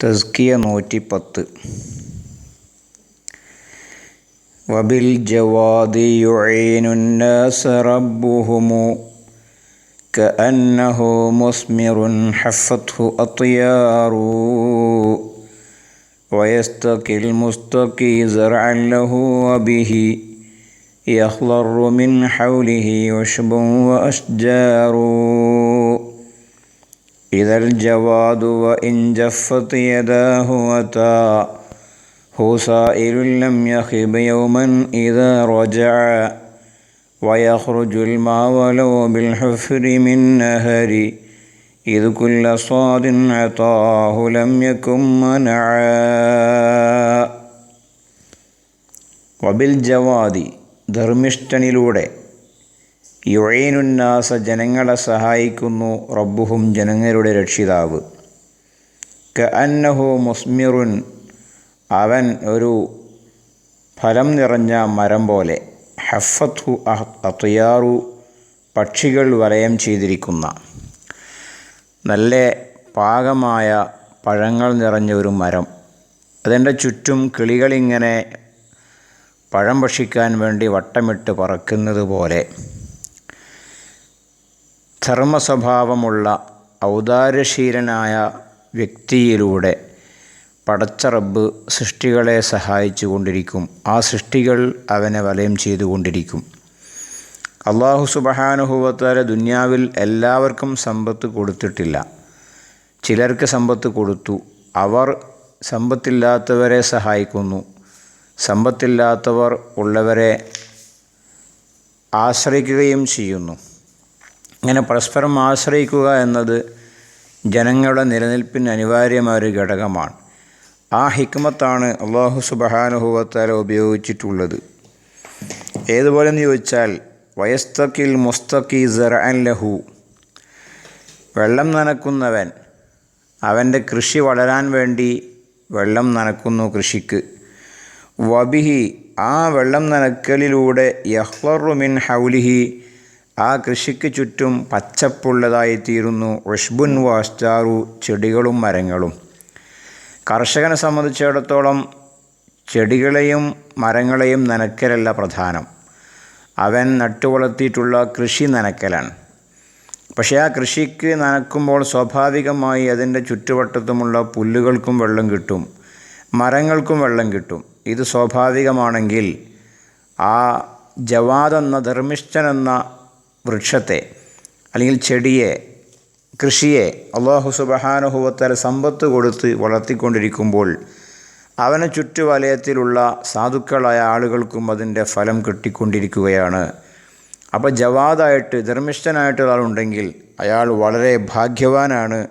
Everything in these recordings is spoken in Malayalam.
തസ്കിയ നൂറ്റി പത്ത് وبالجواد يعين الناس ربهم كأنه مثمر حفته أطيار ويستقي المستقي زرعا له وبه يخضر من حوله عشب وأشجار إذا الجواد وإن جفت يداه وتا هو سائل لم يخب يوما إذا رجع ويخرج الماء ولو بالحفر من نهر إذ كل صاد عطاه لم يكن منعا وبالجواد ധർമ്മിഷ്ഠനിലൂടെ യുഴൈനുന്നാസ ജനങ്ങളെ സഹായിക്കുന്നു റബ്ബുഹും ജനങ്ങളുടെ രക്ഷിതാവ്. ക അന്നഹു മുസ്മിറുൻ അവൻ ഒരു ഫലം നിറഞ്ഞ മരം പോലെ. ഹഫത്തു അത്തിയാറു പക്ഷികൾ വലയം ചെയ്തിരിക്കുന്ന. നല്ല പാകമായ പഴങ്ങൾ നിറഞ്ഞ ഒരു മരം. അതിന്റെ ചുറ്റും കിളികളിങ്ങനെ പഴം ഭക്ഷിക്കാൻ വേണ്ടി വട്ടമിട്ട് പറക്കുന്നത് പോലെ. ധർമ്മസ്വഭാവമുള്ള ഔദാര്യശീലനായ വ്യക്തിയിലൂടെ പടച്ച റബ്ബ് സൃഷ്ടികളെ സഹായിച്ചു കൊണ്ടിരിക്കും ആ സൃഷ്ടികൾ അവനെ വലയം ചെയ്തുകൊണ്ടിരിക്കും. അള്ളാഹു സുബഹാനുഭവത്താരെ ദുന്യാവിൽ എല്ലാവർക്കും സമ്പത്ത് കൊടുത്തിട്ടില്ല. ചിലർക്ക് സമ്പത്ത് കൊടുത്തു. അവർ സമ്പത്തില്ലാത്തവരെ സഹായിക്കുന്നു. സമ്പത്തില്ലാത്തവർ ഉള്ളവരെ ആശ്രയിക്കുകയും ചെയ്യുന്നു. ഇങ്ങനെ പരസ്പരം ആശ്രയിക്കുക എന്നത് ജനങ്ങളുടെ നിലനിൽപ്പിന് അനിവാര്യമായ ഒരു ഘടകമാണ്. ആ ഹിക്മത്താണ് അള്ളാഹു സുബഹാനുഭവത്താല ഉപയോഗിച്ചിട്ടുള്ളത്. ഏതുപോലെ എന്ന് ചോദിച്ചാൽ വയസ്തക്കിൽ മുസ്തക്കി ജറഅൻ ലഹു. വെള്ളം നനക്കുന്നവൻ അവന്റെ കൃഷി വളരാൻ വേണ്ടി വെള്ളം നനക്കുന്നു കൃഷിക്ക്. വബിഹി ആ വെള്ളം നനക്കലിലൂടെ യഹ്ലറു മിൻ ഹൗലിഹി ആ കൃഷിക്ക് ചുറ്റും പച്ചപ്പുള്ളതായി തീരുന്നു ഉഷ്ബുൻ വാസ്റ്റാറു ചെടികളും മരങ്ങളും. കർഷകനെ സംബന്ധിച്ചിടത്തോളം ചെടികളെയും മരങ്ങളെയും നനയ്ക്കലല്ല പ്രധാനം. അവൻ നട്ടുവളർത്തിയിട്ടുള്ള കൃഷി നനയ്ക്കലാണ്. പക്ഷേ ആ കൃഷിക്ക് നനക്കുമ്പോൾ സ്വാഭാവികമായി അതിന്റെ ചുറ്റുവട്ടത്തുമുള്ള പുല്ലുകൾക്കും വെള്ളം കിട്ടും. മരങ്ങൾക്കും വെള്ളം കിട്ടും. ഇത് സ്വാഭാവികമാണെങ്കിൽ ആ ജവാദ് എന്ന ധർമ്മിഷ്ഠൻ എന്ന വൃക്ഷത്തെ അല്ലെങ്കിൽ ചെടിയെ കൃഷിയെ അള്ളാഹു സുബഹാനുഭവത്താൽ സമ്പത്ത് കൊടുത്ത് വളർത്തിക്കൊണ്ടിരിക്കുമ്പോൾ അവന് ചുറ്റുവലയത്തിലുള്ള സാധുക്കളായ ആളുകൾക്കും അതിന്റെ ഫലം കിട്ടിക്കൊണ്ടിരിക്കുകയാണ്. അപ്പോൾ ജവാദായിട്ട് ധർമ്മിഷ്ഠനായിട്ട് ഒരാളുണ്ടെങ്കിൽ അയാൾ വളരെ ഭാഗ്യവാനാണ്.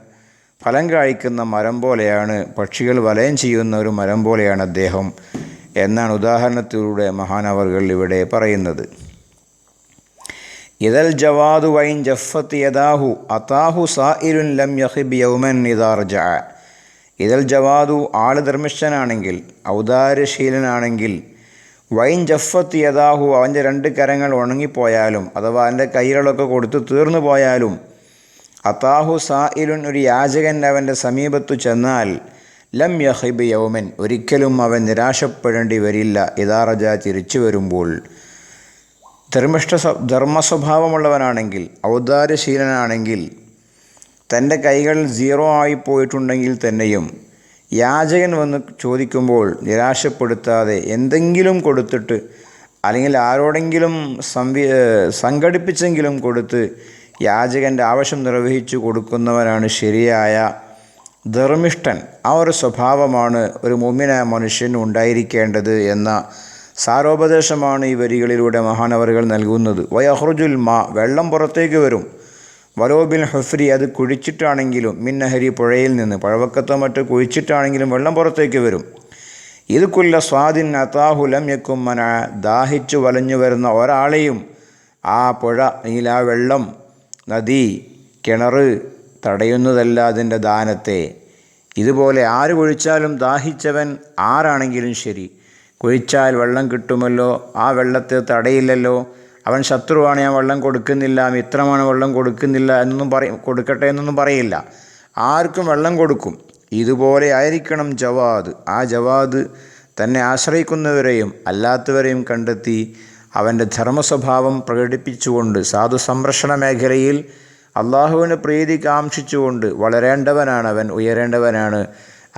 ഫലം കായ്ക്കുന്ന മരം പോലെയാണ് പക്ഷികൾ വലയം ചെയ്യുന്ന ഒരു മരം പോലെയാണ് അദ്ദേഹം എന്നാണ് ഉദാഹരണത്തിലൂടെ മഹാനവറുകൾ ഇവിടെ പറയുന്നത്. ഇതൽ ജവാദു വൈൻ ജഫത്ത് യദാഹു അതാഹു സായിലുൻ ലം യഹിബ് യൗമൻ ഇദാർജ ഇതൽ ജവാദു ആൾ ധർമ്മിഷ്ഠനാണെങ്കിൽ ഔദാര്യശീലനാണെങ്കിൽ വൈൻ ജഫത്ത് യദാഹു അവന്റെ രണ്ട് കരങ്ങൾ ഉണങ്ങിപ്പോയാലും അഥവാ അവന്റെ കൈകളൊക്കെ കൊടുത്ത് തീർന്നു പോയാലും അതാഹു സായിലുൻ ഒരു യാചകൻ അവന്റെ സമീപത്തു ചെന്നാൽ ലം യഹിബ് യൗമൻ ഒരിക്കലും അവൻ നിരാശപ്പെടേണ്ടി വരില്ല. ഇതാറജ തിരിച്ചു വരുമ്പോൾ ധർമ്മിഷ്ഠ ധർമ്മസ്വഭാവമുള്ളവനാണെങ്കിൽ ഔദാര്യശീലനാണെങ്കിൽ തന്റെ കൈകൾ സീറോ ആയി പോയിട്ടുണ്ടെങ്കിൽ തന്നെയും യാചകൻ വന്ന് ചോദിക്കുമ്പോൾ നിരാശപ്പെടുത്താതെ എന്തെങ്കിലും കൊടുത്തിട്ട് അല്ലെങ്കിൽ ആരോടെങ്കിലും സംവി സംഘടിപ്പിച്ചെങ്കിലും കൊടുത്ത് യാചകന്റെ ആവശ്യം നിർവഹിച്ചു കൊടുക്കുന്നവനാണ് ശരിയായ ധർമ്മിഷ്ഠൻ. ആ ഒരു സ്വഭാവമാണ് ഒരു മുമ്മിനായ മനുഷ്യന് ഉണ്ടായിരിക്കേണ്ടത് എന്ന സാരോപദേശമാണ് ഈ വരികളിലൂടെ മഹാനവറുകൾ നൽകുന്നത്. വയഹ്റുജുൽ മാ വെള്ളം പുറത്തേക്ക് വരും. വലോബിൻ ഹഫ്രി അത് കുഴിച്ചിട്ടാണെങ്കിലും മിന്നഹരി പുഴയിൽ നിന്ന് പഴവക്കത്തോ മറ്റോ കുഴിച്ചിട്ടാണെങ്കിലും വെള്ളം പുറത്തേക്ക് വരും. ഇത് കുല്ല സ്വാദിൻ അതാഹുലം യക്കും മന ദാഹിച്ചു വലഞ്ഞു വരുന്ന ഒരാളെയും ആ പുഴ അല്ലെങ്കിൽ ആ വെള്ളം നദി കിണർ തടയുന്നതല്ല അതിന്റെ ദാനത്തെ. ഇതുപോലെ ആര് കുഴിച്ചാലും ദാഹിച്ചവൻ ആരാണെങ്കിലും ശരി. കുഴിച്ചാൽ വെള്ളം കിട്ടുമല്ലോ? ആ വെള്ളത്തെ തടയില്ലല്ലോ? അവൻ ശത്രുവാണ് ഞാൻ വെള്ളം കൊടുക്കുന്നില്ല മിത്രമാണ് വെള്ളം കൊടുക്കുന്നില്ല എന്നൊന്നും പറയും കൊടുക്കട്ടെ എന്നൊന്നും പറയില്ല. ആർക്കും വെള്ളം കൊടുക്കും. ഇതുപോലെ ആയിരിക്കണം ജവാദ്. ആ ജവാദ് തന്നെ ആശ്രയിക്കുന്നവരെയും അല്ലാത്തവരെയും കണ്ടെത്തി അവന്റെ ധർമ്മസ്വഭാവം പ്രകടിപ്പിച്ചുകൊണ്ട് സാധു സംരക്ഷണ മേഖലയിൽ അള്ളാഹുവിന് പ്രീതി കാംക്ഷിച്ചുകൊണ്ട് വളരേണ്ടവനാണ് അവൻ ഉയരേണ്ടവനാണ്.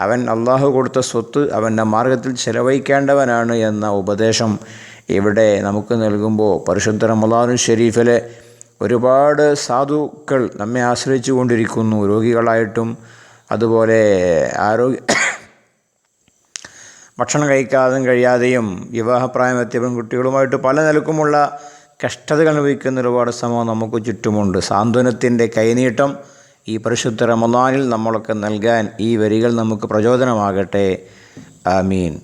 അവൻ അള്ളാഹു കൊടുത്ത സ്വത്ത് അവന്റെ മാർഗത്തിൽ ചെലവഴിക്കേണ്ടവനാണ് എന്ന ഉപദേശം ഇവിടെ നമുക്ക് നൽകുമ്പോൾ പരിശുദ്ധ റമദാനു ഷെരീഫിലെ ഒരുപാട് സാധുക്കൾ നമ്മെ ആശ്രയിച്ചു കൊണ്ടിരിക്കുന്നു രോഗികളായിട്ടും. അതുപോലെ ആരോഗ്യ ഭക്ഷണം കഴിക്കാതും കഴിയാതെയും വിവാഹപ്രായമെത്തിയ പെൺകുട്ടികളുമായിട്ട് പല നിലക്കുമുള്ള കഷ്ടതകൾ അനുഭവിക്കുന്ന ഒരുപാട് സമൂഹം നമുക്ക് ചുറ്റുമുണ്ട്. സാന്ത്വനത്തിന്റെ കൈനീട്ടം ഈ പരിശുദ്ധ റമദാനിൽ നമ്മളൊക്കെ നൽകാൻ ഈ വരികൾ നമുക്ക് പ്രചോദനമാകട്ടെ. ആമീൻ.